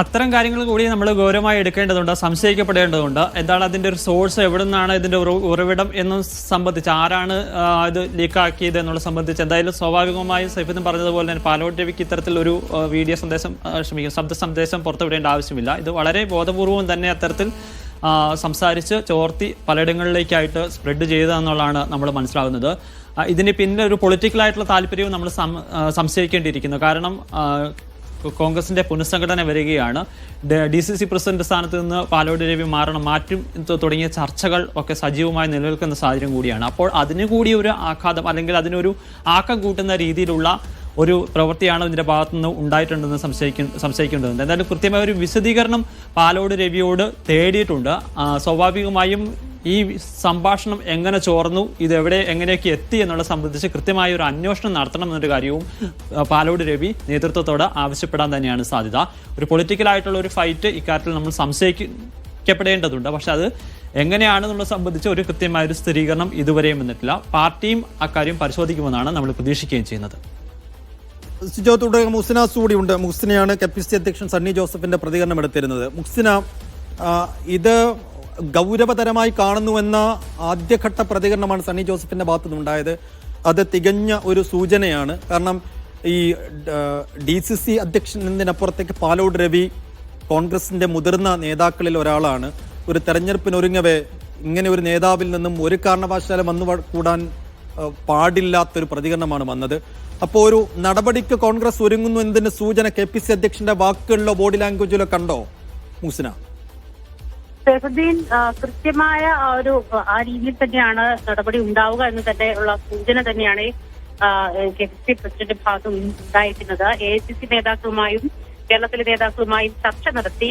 അത്തരം കാര്യങ്ങൾ കൂടി നമ്മൾ ഗൗരവമായി എടുക്കേണ്ടതുണ്ട് സംശയിക്കപ്പെടേണ്ടതുണ്ട്. എന്താണ് അതിന്റെ ഒരു സോഴ്സ് എവിടെ നിന്നാണ് ഇതിന്റെ ഉറ- ഉറവിടം എന്നും സംബന്ധിച്ച് ആരാണ് ഇത് ലീക്കാക്കിയത് എന്നുള്ള സംബന്ധിച്ച് എന്തായാലും സ്വാഭാവികമായും സൈഫുദ്ദീൻ പറഞ്ഞതുപോലെ തന്നെ പാലോട്ട് രവിക്ക് ഇത്തരത്തിലൊരു വീഡിയോ സന്ദേശം ശ്രമിക്കും ശബ്ദ സന്ദേശം പുറത്തുവിടേണ്ട ആവശ്യമില്ല. ഇത് വളരെ ബോധപൂർവം തന്നെ അത്തരത്തിൽ സംസാരിച്ച് ചോർത്തി പലയിടങ്ങളിലേക്കായിട്ട് സ്പ്രെഡ് ചെയ്തതെന്നുള്ളതാണ് നമ്മൾ മനസ്സിലാകുന്നത് ഇതിന് പിന്നിൽ ഒരു പൊളിറ്റിക്കലായിട്ടുള്ള താല്പര്യവും നമ്മൾ സംശയിക്കേണ്ടിയിരിക്കുന്നു. കാരണം കോൺഗ്രസിന്റെ പുനഃസംഘടന വരികയാണ്. ഡി സി സി പ്രസിഡന്റ് സ്ഥാനത്ത് നിന്ന് പാലോട് രവി മാറണം മാറ്റും തുടങ്ങിയ ചർച്ചകൾ ഒക്കെ സജീവമായി നിലനിൽക്കുന്ന സാഹചര്യം കൂടിയാണ്. അപ്പോൾ അതിന് കൂടി ഒരു ആഘാതം അല്ലെങ്കിൽ അതിനൊരു ആക്കം കൂട്ടുന്ന രീതിയിലുള്ള ഒരു പ്രവൃത്തിയാണ് ഇതിന്റെ ഭാഗത്തുനിന്ന് ഉണ്ടായിട്ടുണ്ടെന്ന് സംശയിക്കും സംശയിക്കേണ്ടതുണ്ട്. എന്തായാലും കൃത്യമായ ഒരു വിശദീകരണം പാലോട് രവിയോട് തേടിയിട്ടുണ്ട്. സ്വാഭാവികമായും ഈ സംഭാഷണം എങ്ങനെ ചോർന്നു ഇത് എവിടെ എങ്ങനെയൊക്കെ എത്തി എന്നുള്ളത് സംബന്ധിച്ച് കൃത്യമായ ഒരു അന്വേഷണം നടത്തണം എന്നൊരു കാര്യവും പാലോട് രവി നേതൃത്വത്തോട് ആവശ്യപ്പെടാൻ തന്നെയാണ് സാധ്യത. ഒരു പൊളിറ്റിക്കലായിട്ടുള്ള ഒരു ഫൈറ്റ് ഇക്കാര്യത്തിൽ നമ്മൾ സംശയിക്കപ്പെടേണ്ടതുണ്ട്. പക്ഷെ അത് എങ്ങനെയാണെന്നുള്ളത് സംബന്ധിച്ച് ഒരു കൃത്യമായ ഒരു സ്ഥിരീകരണം ഇതുവരെയും വന്നിട്ടില്ല. പാർട്ടിയും അക്കാര്യം പരിശോധിക്കുമെന്നാണ് നമ്മൾ പ്രതീക്ഷിക്കുകയും ചെയ്യുന്നത്. മുഹ്സിന സൂടി ഉണ്ട് മുസ്സിനെയാണ് കെ പി സി അധ്യക്ഷൻ സണ്ണി ജോസഫിന്റെ പ്രതികരണം എടുത്തിരുന്നത്. മുസ്സിന ഇത് ഗൗരവതരമായി കാണുന്നുവെന്ന ആദ്യഘട്ട പ്രതികരണമാണ് സണ്ണി ജോസഫിന്റെ ഭാഗത്തു നിന്നുണ്ടായത് അത് തികഞ്ഞ ഒരു സൂചനയാണ്. കാരണം ഈ ഡി സി സി അധ്യക്ഷൻ എന്നതിനപ്പുറത്തേക്ക് പാലോട് രവി കോൺഗ്രസിന്റെ മുതിർന്ന നേതാക്കളിൽ ഒരാളാണ്. ഒരു തെരഞ്ഞെടുപ്പിനൊരുങ്ങവേ ഇങ്ങനെ ഒരു നേതാവിൽ നിന്നും ഒരു കാരണവശാലും വന്നു കൂടാൻ പാടില്ലാത്തൊരു പ്രതികരണമാണ് വന്നത്. അപ്പോൾ ഒരു നടപടിക്ക് കോൺഗ്രസ് ഒരുങ്ങുന്നു എന്നതിന്റെ സൂചന കെ പി സി അധ്യക്ഷന്റെ വാക്കുകളിലോ ബോഡി ലാംഗ്വേജിലോ കണ്ടോ? മൂസിന? സൈഫുദ്ദീൻ ആ, കൃത്യമായ ഒരു ആ രീതിയിൽ തന്നെയാണ് നടപടി ഉണ്ടാവുക എന്ന് തന്നെ ഉള്ള സൂചന തന്നെയാണ് കെ പി സി പ്രസിഡന്റ് ഭാഗത്തു ഉണ്ടായിരിക്കുന്നത്. എ ഐ സി സി നേതാക്കളുമായും കേരളത്തിലെ നേതാക്കളുമായും ചർച്ച നടത്തി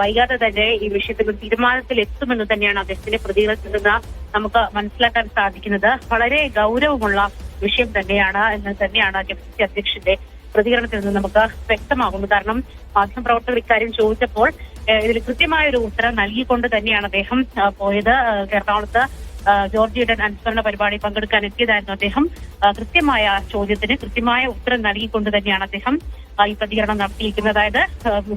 വൈകാതെ തന്നെ ഈ വിഷയത്തിൽ ഒരു തീരുമാനത്തിൽ എത്തുമെന്ന് തന്നെയാണ് അദ്ദേഹത്തിന്റെ പ്രതികരണത്തിൽ നിന്ന് നമുക്ക് മനസ്സിലാക്കാൻ സാധിക്കുന്നത്. വളരെ ഗൗരവമുള്ള വിഷയം തന്നെയാണ് എന്ന് തന്നെയാണ് കെ പി സി അധ്യക്ഷന്റെ പ്രതികരണത്തിൽ നിന്ന് നമുക്ക് വ്യക്തമാകുന്നു. കാരണം മാധ്യമപ്രവർത്തകർ ഇക്കാര്യം ചോദിച്ചപ്പോൾ ഇതിൽ കൃത്യമായ ഒരു ഉത്തരം നൽകിക്കൊണ്ട് തന്നെയാണ് അദ്ദേഹം പോയത് എറണാകുളത്ത് ജോർജിയുടെ അനുസ്മരണ പരിപാടി പങ്കെടുക്കാൻ എത്തിയതായിരുന്നു അദ്ദേഹം. കൃത്യമായ ചോദ്യത്തിന് കൃത്യമായ ഉത്തരം നൽകിക്കൊണ്ട് തന്നെയാണ് അദ്ദേഹം ഈ പ്രതികരണം നടത്തിയിരിക്കുന്നത്. അതായത്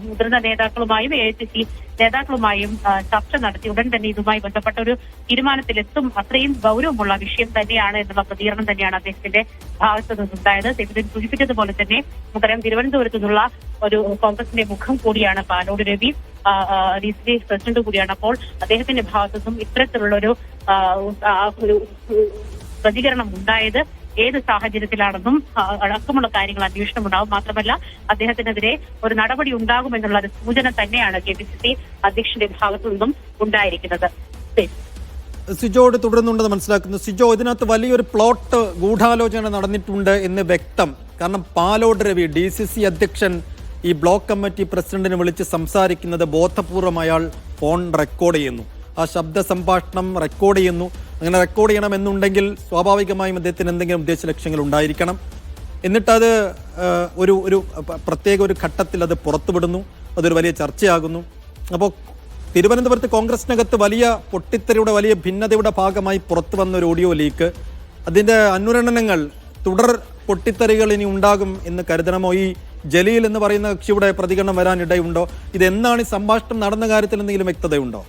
മുതിർന്ന നേതാക്കളുമായും എ ഐ സി നേതാക്കളുമായും ചർച്ച നടത്തി ഉടൻ തന്നെ ഇതുമായി ബന്ധപ്പെട്ട ഒരു തീരുമാനത്തിലെത്തും. അത്രയും ഗൗരവമുള്ള വിഷയം തന്നെയാണ് എന്നുള്ള പ്രതികരണം തന്നെയാണ് അദ്ദേഹത്തിന്റെ ഭാഗത്ത് നിന്നുണ്ടായത്. സെബിദിൻ സൂചിപ്പിച്ചതുപോലെ തന്നെ നമുക്കറിയാം തിരുവനന്തപുരത്തു നിന്നുള്ള ഒരു കോൺഗ്രസിന്റെ മുഖം കൂടിയാണ് പാലോട് രവി. പ്രസിഡന്റ് കൂടിയാണ്. അപ്പോൾ അദ്ദേഹത്തിന്റെ ഭാഗത്തു നിന്നും ഇത്തരത്തിലുള്ള ഒരു പ്രതികരണം ഉണ്ടായത് ഏത് സാഹചര്യത്തിലാണെന്നും അടക്കമുള്ള കാര്യങ്ങൾ അന്വേഷണം ഉണ്ടാവും മാത്രമല്ല അദ്ദേഹത്തിനെതിരെ ഒരു നടപടി ഉണ്ടാകുമെന്നുള്ള ഒരു സൂചന തന്നെയാണ് കെ പി സി സി അധ്യക്ഷന്റെ ഭാഗത്തു നിന്നും ഉണ്ടായിരിക്കുന്നത്. സിജോട് തുടരുന്നുണ്ടെന്ന് മനസ്സിലാക്കുന്നു. സിജോ ഇതിനകത്ത് വലിയൊരു പ്ലോട്ട് ഗൂഢാലോചന നടന്നിട്ടുണ്ട് എന്ന് വ്യക്തം. കാരണം Palode Ravi D C C അധ്യക്ഷൻ ഈ ബ്ലോക്ക് കമ്മിറ്റി പ്രസിഡന്റിനെ വിളിച്ച് സംസാരിക്കുന്നത് ബോധപൂർവം അയാൾ ഫോൺ റെക്കോർഡ് ചെയ്യുന്നു. ആ ശബ്ദ സംഭാഷണം റെക്കോർഡ് ചെയ്യുന്നു. അങ്ങനെ റെക്കോർഡ് ചെയ്യണമെന്നുണ്ടെങ്കിൽ സ്വാഭാവികമായും അദ്ദേഹത്തിന് എന്തെങ്കിലും ഉദ്ദേശ ലക്ഷ്യങ്ങൾ ഉണ്ടായിരിക്കണം. എന്നിട്ടത് ഒരു ഒരു പ്രത്യേക ഒരു ഘട്ടത്തിൽ അത് പുറത്തുവിടുന്നു. അതൊരു വലിയ ചർച്ചയാകുന്നു. അപ്പോൾ തിരുവനന്തപുരത്ത് കോൺഗ്രസിനകത്ത് വലിയ പൊട്ടിത്തെറിയുടെ വലിയ ഭിന്നതയുടെ ഭാഗമായി പുറത്തു വന്ന ഒരു ഓഡിയോ ലീക്ക്. അതിന്റെ അനുരണനങ്ങൾ തുടർ പൊട്ടിത്തെറികൾ ഇനി ഉണ്ടാകും എന്ന് കരുതണമോ? ഈ ജലീൽ എന്ന് പറയുന്ന കക്ഷിയുടെ പ്രതികരണം വരാനിടയുണ്ടോ? ഇതെന്നാണ് ഈ സംഭാഷണം നടന്ന കാര്യത്തിൽ എന്തെങ്കിലും വ്യക്തതയുണ്ടോ?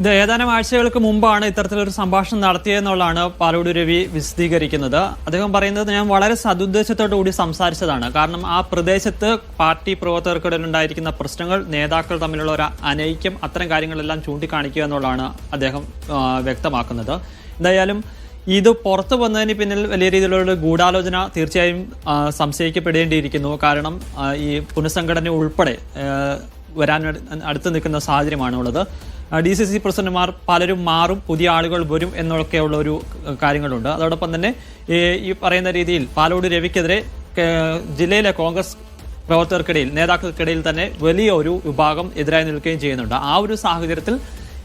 ഇത് ഏതാനും ആഴ്ചകൾക്ക് മുമ്പാണ് ഇത്തരത്തിലൊരു സംഭാഷണം നടത്തിയതെന്നുള്ളതാണ് പാലോട് രവി വിശദീകരിക്കുന്നത്. അദ്ദേഹം പറയുന്നത് ഞാൻ വളരെ സതുദ്ദേശത്തോടു കൂടി സംസാരിച്ചതാണ്. കാരണം ആ പ്രദേശത്ത് പാർട്ടി പ്രവർത്തകർക്കിടയിൽ ഉണ്ടായിരിക്കുന്ന പ്രശ്നങ്ങൾ നേതാക്കൾ തമ്മിലുള്ള ഒരു അനൈക്യം അത്തരം കാര്യങ്ങളെല്ലാം ചൂണ്ടിക്കാണിക്കുക എന്നുള്ളതാണ് അദ്ദേഹം വ്യക്തമാക്കുന്നത്. എന്തായാലും ഇത് പുറത്തു വന്നതിന് പിന്നിൽ വലിയ രീതിയിലുള്ള ഗൂഢാലോചന തീർച്ചയായും സംശയിക്കപ്പെടേണ്ടിയിരിക്കുന്നു. കാരണം ഈ പുനഃസംഘടന ഉൾപ്പെടെ വരാൻ അടു- അടുത്ത് നിൽക്കുന്ന സാഹചര്യമാണുള്ളത്. ഡി സി സി പ്രസിഡന്റുമാർ പലരും മാറും പുതിയ ആളുകൾ വരും എന്നൊക്കെയുള്ള ഒരു കാര്യങ്ങളുണ്ട്. അതോടൊപ്പം തന്നെ ഈ പറയുന്ന രീതിയിൽ പാലോട് രവിക്കെതിരെ ജില്ലയിലെ കോൺഗ്രസ് പ്രവർത്തകർക്കിടയിൽ നേതാക്കൾക്കിടയിൽ തന്നെ വലിയ ഒരു വിഭാഗം എതിരായി നിൽക്കുകയും ചെയ്യുന്നുണ്ട്. ആ ഒരു സാഹചര്യത്തിൽ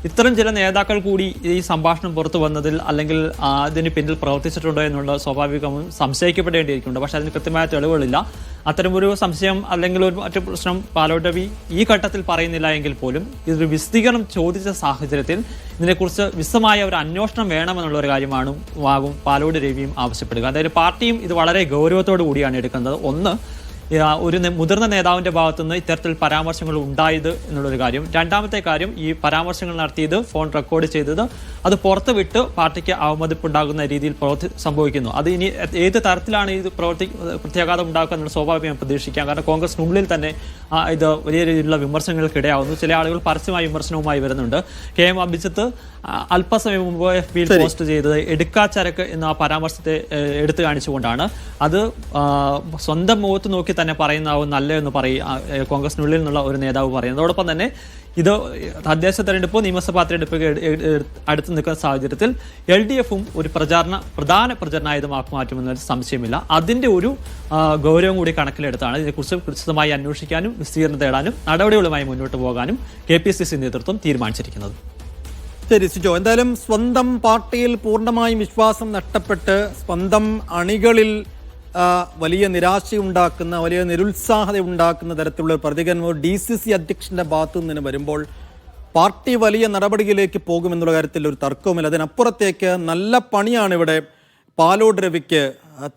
ഇത്തരം ചില നേതാക്കൾ കൂടി ഈ സംഭാഷണം പുറത്തു വന്നതിൽ അല്ലെങ്കിൽ അതിന് പിന്നിൽ പ്രവർത്തിച്ചിട്ടുണ്ടോ എന്നുള്ള സ്വാഭാവികവും സംശയിക്കപ്പെടേണ്ടിയിരിക്കുന്നുണ്ട്. പക്ഷെ അതിന് കൃത്യമായ തെളിവുകളില്ല. അത്തരമൊരു സംശയം അല്ലെങ്കിൽ ഒരു മറ്റു പ്രശ്നം പാലോട്ടവി ഈ ഘട്ടത്തിൽ പറയുന്നില്ല എങ്കിൽ പോലും ഇതൊരു വിശദീകരണം ചോദിച്ച സാഹചര്യത്തിൽ ഇതിനെക്കുറിച്ച് വിശദമായ ഒരു അന്വേഷണം വേണമെന്നുള്ള ഒരു കാര്യമാണ് ആകും പാലോട് രവിയും ആവശ്യപ്പെടുക. അതായത് പാർട്ടിയും ഇത് വളരെ ഗൗരവത്തോടു കൂടിയാണ് എടുക്കുന്നത്. ഒന്ന് ഒരു മുതിർന്ന നേതാവിന്റെ ഭാഗത്തുനിന്ന് ഇത്തരത്തിൽ പരാമർശങ്ങൾ ഉണ്ടായത് എന്നുള്ളൊരു കാര്യം. രണ്ടാമത്തെ കാര്യം ഈ പരാമർശങ്ങൾ നടത്തിയത് ഫോൺ റെക്കോർഡ് ചെയ്തത് അത് പുറത്ത് വിട്ട് പാർട്ടിക്ക് അവമതിപ്പുണ്ടാകുന്ന രീതിയിൽ പ്രവർത്തി സംഭവിക്കുന്നു. അത് ഇനി ഏത് തരത്തിലാണ് ഇത് പ്രവർത്തി പ്രത്യാഘാതം ഉണ്ടാക്കുക എന്നുള്ള സ്വാഭാവികം പ്രതീക്ഷിക്കാം. കാരണം കോൺഗ്രസിനുള്ളിൽ തന്നെ ഇത് വലിയ രീതിയിലുള്ള വിമർശനങ്ങൾക്കിടയാവുന്നു. ചില ആളുകൾ പരസ്യമായ വിമർശനവുമായി വരുന്നുണ്ട്. കെ എം അഭിജിത്ത് അല്പസമയം മുമ്പ് എഫ് ബിയിൽ പോസ്റ്റ് ചെയ്തത് എടുക്കാച്ചരക്ക് എന്ന ആ പരാമർശത്തെ എടുത്തു കാണിച്ചുകൊണ്ടാണ്. അത് സ്വന്തം മുഖത്ത് നോക്കി തന്നെ പറയുന്നതാവും നല്ലതെന്ന് പറയും ആ, ഏഹ്, കോൺഗ്രസിനുള്ളിൽ നിന്നുള്ള ഒരു നേതാവ് പറയുന്നത്. അതോടൊപ്പം തന്നെ ഇത് തദ്ദേശ തെരഞ്ഞെടുപ്പ് നിയമസഭാ തെരഞ്ഞെടുപ്പ് അടുത്ത് നിൽക്കുന്ന സാഹചര്യത്തിൽ എൽ ഡി എഫും ഒരു പ്രചാരണ പ്രധാന പ്രചരണായുധമാക്കി മാറ്റുമെന്നൊരു സംശയമില്ല. അതിന്റെ ഒരു ഗൗരവം കൂടി കണക്കിലെടുത്താണ്. ഇതിനെക്കുറിച്ച് വിശദമായി അന്വേഷിക്കാനും വിസ്തീർണം തേടാനും നടപടികളുമായി മുന്നോട്ട് പോകാനും കെ പി സി സി നേതൃത്വം തീരുമാനിച്ചിരിക്കുന്നത്. ശരി സിജോ എന്തായാലും സ്വന്തം പാർട്ടിയിൽ പൂർണമായും വിശ്വാസം നഷ്ടപ്പെട്ട് സ്വന്തം അണികളിൽ വലിയ നിരാശയുണ്ടാക്കുന്ന വലിയ നിരുത്സാഹത ഉണ്ടാക്കുന്ന തരത്തിലുള്ള പ്രതികരണം ഡി സി സി അധ്യക്ഷന്റെ ഭാഗത്തു നിന്ന് വരുമ്പോൾ പാർട്ടി വലിയ നടപടിയിലേക്ക് പോകുമെന്നുള്ള കാര്യത്തിൽ ഒരു തർക്കവുമില്ല. അതിനപ്പുറത്തേക്ക് നല്ല പണിയാണ് ഇവിടെ പാലോട് രവിക്ക്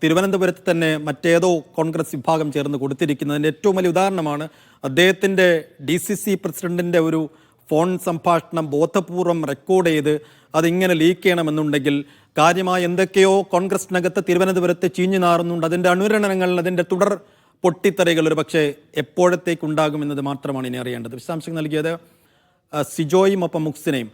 തിരുവനന്തപുരത്ത് തന്നെ മറ്റേതോ കോൺഗ്രസ് വിഭാഗം ചേർന്ന് കൊടുത്തിരിക്കുന്നതിന്റെ ഏറ്റവും വലിയ ഉദാഹരണമാണ് അദ്ദേഹത്തിന്റെ ഡി സി സി പ്രസിഡന്റിന്റെ ഒരു ഫോൺ സംഭാഷണം ബോധപൂർവം റെക്കോർഡ് ചെയ്ത് അതിങ്ങനെ ലീക്ക് ചെയ്യണമെന്നുണ്ടെങ്കിൽ കാര്യമായ എന്തൊക്കെയോ കോൺഗ്രസിനകത്ത് തിരുവനന്തപുരത്ത് ചീഞ്ഞു നാറുന്നുണ്ട്. അതിന്റെ അനുരണനങ്ങൾ അതിന്റെ തുടർ പൊട്ടിത്തെറികൾ ഒരു പക്ഷേ എപ്പോഴത്തേക്കുണ്ടാകുമെന്നത് മാത്രമാണ് ഇനി അറിയേണ്ടത്. വിശദാംശങ്ങൾ നൽകിയത് സിജോയും ഒപ്പം മുക്സിനെയും.